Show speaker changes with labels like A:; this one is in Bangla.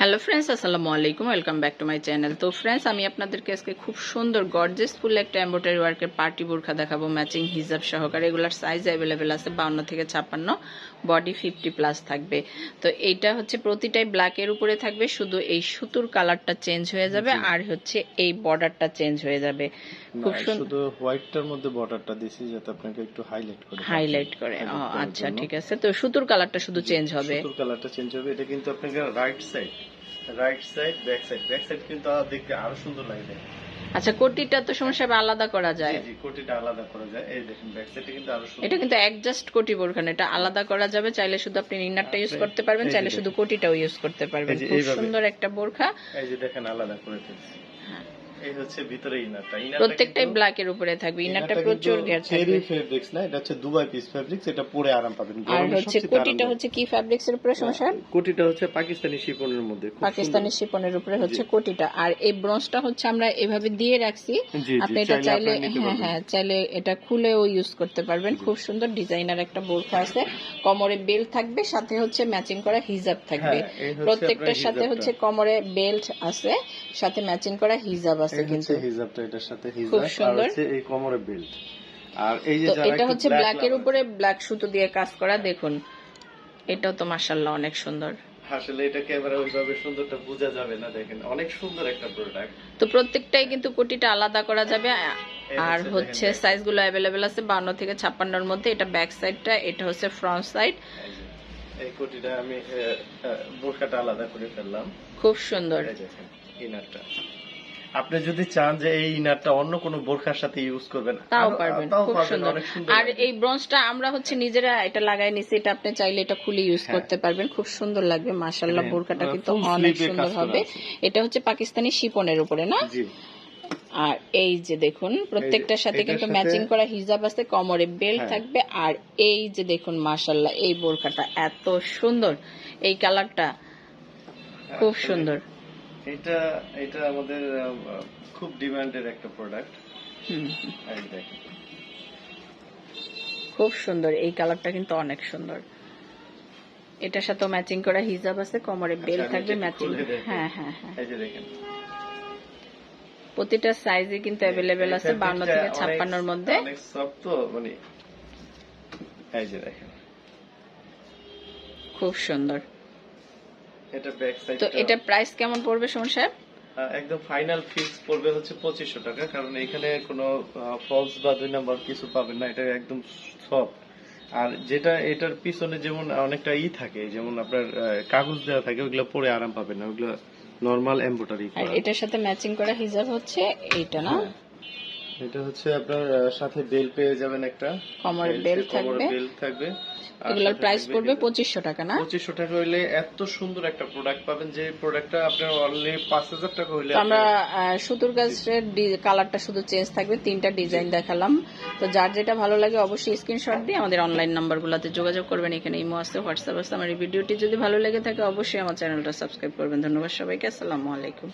A: হ্যালো ফ্রেন্ডস আসসালামু আলাইকুম welcome back to my channel তো ফ্রেন্ডস আমি আপনাদেরকে আজকে খুব সুন্দর গর্জেস ফুল একটা এম্ব্রয়ডারি ওয়ার্কের পার্টি বোরখা দেখাবো ম্যাচিং হিজাব সহকারে। এগুলার সাইজ অ্যাভেলেবেল আছে বাউন্ন থেকে ছাপ্পান্ন বডি ফিফটি প্লাস থাকবে। তো এইটা হচ্ছে প্রতিটাই ব্ল্যাকের উপরে থাকবে শুধু এই সুতুর কালারটা চেঞ্জ হয়ে যাবে আর হচ্ছে এই বর্ডারটা চেঞ্জ হয়ে যাবে। খুব সুন্দর
B: শুধু হোয়াইটটার মধ্যে বর্ডারটা দিছি যাতে আপনাকে একটু হাইলাইট করে
A: হাইলাইট করে আচ্ছা ঠিক আছে। তো সুতুর কালারটা শুধু চেঞ্জ হবে।
B: সুতোর কালারটা চেঞ্জ হবে। এটা কিন্তু আপনাকে right side right side back side back side কিন্তু দেখতে আরও সুন্দর
A: আচ্ছা কোটিটা তো সমস্যা আলাদা করা যায়।
B: জি কোটিটা আলাদা করা যায়। এই দেখেন ব্যাক সাইডে কিন্তু আরও সুন্দর।
A: এটা কিন্তু অ্যাডজাস্ট কোটি বোরখান এটা আলাদা করা যাবে। চাইলে শুধু আপনি ইনারটা ইউজ করতে পারবেন চাইলে শুধু কোটিটাও ইউজ করতে পারবেন। খুব সুন্দর একটা বোরখা।
B: এই যে দেখেন আলাদা করে দিয়েছি
A: হ্যাঁ।
B: এই হচ্ছে ভিতরে ইনারটা।
A: প্রত্যেকটাই ব্ল্যাকের উপরে থাকবে। ইনারটা প্রচুর ঘের থাকবে।
B: চেরি ফেব্রিক্স না এটা হচ্ছে দুবাই পিস ফেব্রিক্স এটা পরে আরাম পাবেন।
A: আর হচ্ছে কোটিটা হচ্ছে কি ফ্যাব্রিক্স এর উপরে সমস্যা?
B: কোটিটা হচ্ছে পাকিস্তানি শিপনের মধ্যে।
A: পাকিস্তানি শিপনের উপরে হচ্ছে কোটিটা। আর এই ব্রোঞ্জটা হচ্ছে আমরা এভাবে দিয়ে রাখছি। আপনি এটা
B: চাইলে
A: হ্যাঁ হ্যাঁ চাইলে এটা খুলেও ইউজ করতে পারবেন। খুব সুন্দর ডিজাইনার একটা বোরখা আছে। কোমরে বেল্ট থাকবে সাথে হচ্ছে ম্যাচিং করা হিজাব থাকবে।
B: হ্যাঁ,
A: প্রত্যেকটার সাথে হচ্ছে কোমরে বেল্ট আছে সাথে ম্যাচিং করা হিজাব আছে
B: এই
A: কিন্তু
B: হিজাবটা এটার সাথে হিজাব আর হচ্ছে এই কোমরে বেল্ট আর এই যে
A: এটা হচ্ছে ব্ল্যাকের
B: lover-
A: উপরে ব্ল্যাক সুতো দিয়ে কাজ করা দেখুন। এটাও তো মাশাল্লাহ অনেক সুন্দর।
B: আসলে এটা ক্যামেরা ওইভাবে সুন্দরটা বোঝা যাবে না দেখেন। অনেক সুন্দর একটা প্রোডাক্ট
A: তো প্রত্যেকটাই কিন্তু কোটিটা আলাদা করা যাবে। আর
B: হচ্ছে
A: হচ্ছে সাইজগুলো অ্যাভেলেবেল আছে বান্ন থেকে ছাপ্পান্নর মধ্যে। এটা ব্যাক সাইডটা এটা হচ্ছে ফ্রন্ট সাইড
B: এই কোটিটা আমি বোরকাটা আলাদা করে ফেললাম।
A: খুব সুন্দর।
B: ইনারটা আপনি যদি চান যে এই ইনারটা অন্য কোনো বোরখার সাথে ইউজ করবেন
A: তাও পারবেন। খুব সুন্দর। আর এই ব্রঞ্জটা আমরা হচ্ছে নিজেরা এটা লাগাই নিছি এটা আপনি চাইলে এটা খুলে ইউজ
B: হ্যাঁ।
A: করতে পারবেন। খুব সুন্দর লাগবে মাশাল্লাহ
B: হ্যাঁ,
A: বোরকাটা কিন্তু অনেক সুন্দর হবে। এটা হচ্ছে পাকিস্তানি শিপনের উপরে না?
B: জি।
A: আর এই যে দেখুন প্রত্যেকটার সাথে কিন্তু ম্যাচিং করা হিজাব আছে কোমরে বেল্ট
B: হ্যাঁ।
A: থাকবে। আর এই যে দেখুন মাশাল্লাহ এই বোরখাটা এত সুন্দর। এই কালারটা খুব সুন্দর।
B: এটা এটা আমাদের খুব ডিমান্ডের একটা প্রোডাক্ট
A: খুব সুন্দর। এই কালারটা কিন্তু অনেক সুন্দর। এটার সাথে ম্যাচিং করা হিজাব আছে কোমরে
B: আচ্ছা,
A: থাকবে ম্যাচিং হ্যাঁ হ্যাঁ হ্যাঁ।
B: এই যে দেখেন।
A: প্রতিটা সাইজে কিন্তু অ্যাভেলেবেল আছে
B: এই
A: বান্ন
B: fabricটা
A: থেকে
B: অনেক-
A: ছাপ্পান্নর মধ্যে।
B: অনেক সফট তো মানে এই যে দেখেন।
A: খুব সুন্দর।
B: এটা ব্যাক সাইড
A: তো এটা প্রাইস কেমন পড়বে সুমন সাহেব?
B: একদম ফাইনাল ফিক্স পড়বে হচ্ছে পঁচিশশো টাকা কারণ এখানে কোনো ফলস বা দুই নাম্বার কিছু পাবেন না এটা একদম সফট আর যেটা এটার পিছনে যেমন অনেকটা ই থাকে যেমন আপনার কাগজ দেওয়া থাকে ওগুলো পরে আরাম পাবেন না ওগুলো নর্মাল এম্বোটারি
A: আর এটার সাথে ম্যাচিং করা হিজাব হচ্ছে এইটা না?
B: হ্যাঁ। এটা হচ্ছে আপনার সাথে বেল পেয়ে যাবেন একটা।
A: কোমরে বেল্ট থাকবে।
B: বেল থাকবে।
A: এগুলোর
B: সাথে
A: প্রাইস পড়বে পঁচিশশো টাকা না?
B: পঁচিশশো টাকা হইলে এত সুন্দর একটা প্রোডাক্ট পাবেন যে প্রোডাক্টটা আপনার অনলি পাঁচ হাজার টাকা হইলে
A: আমরা সুতোর গাছের কালারটা শুধু চেঞ্জ থাকবে তিনটা ডিজাইন দেখালাম। তো যার যেটা ভালো লাগে অবশ্যই স্ক্রিনশট দিয়ে আমাদের অনলাইন নাম্বারগুলোতে যোগাযোগ করবেন এখানে ইমো আছে হোয়াটসঅ্যাপ আছে। আমার এই ভিডিওটি যদি ভালো লেগে থাকে অবশ্যই আমার চ্যানেলটা সাবস্ক্রাইব করবেন। ধন্যবাদ সবাইকে আসসালামু আলাইকুম।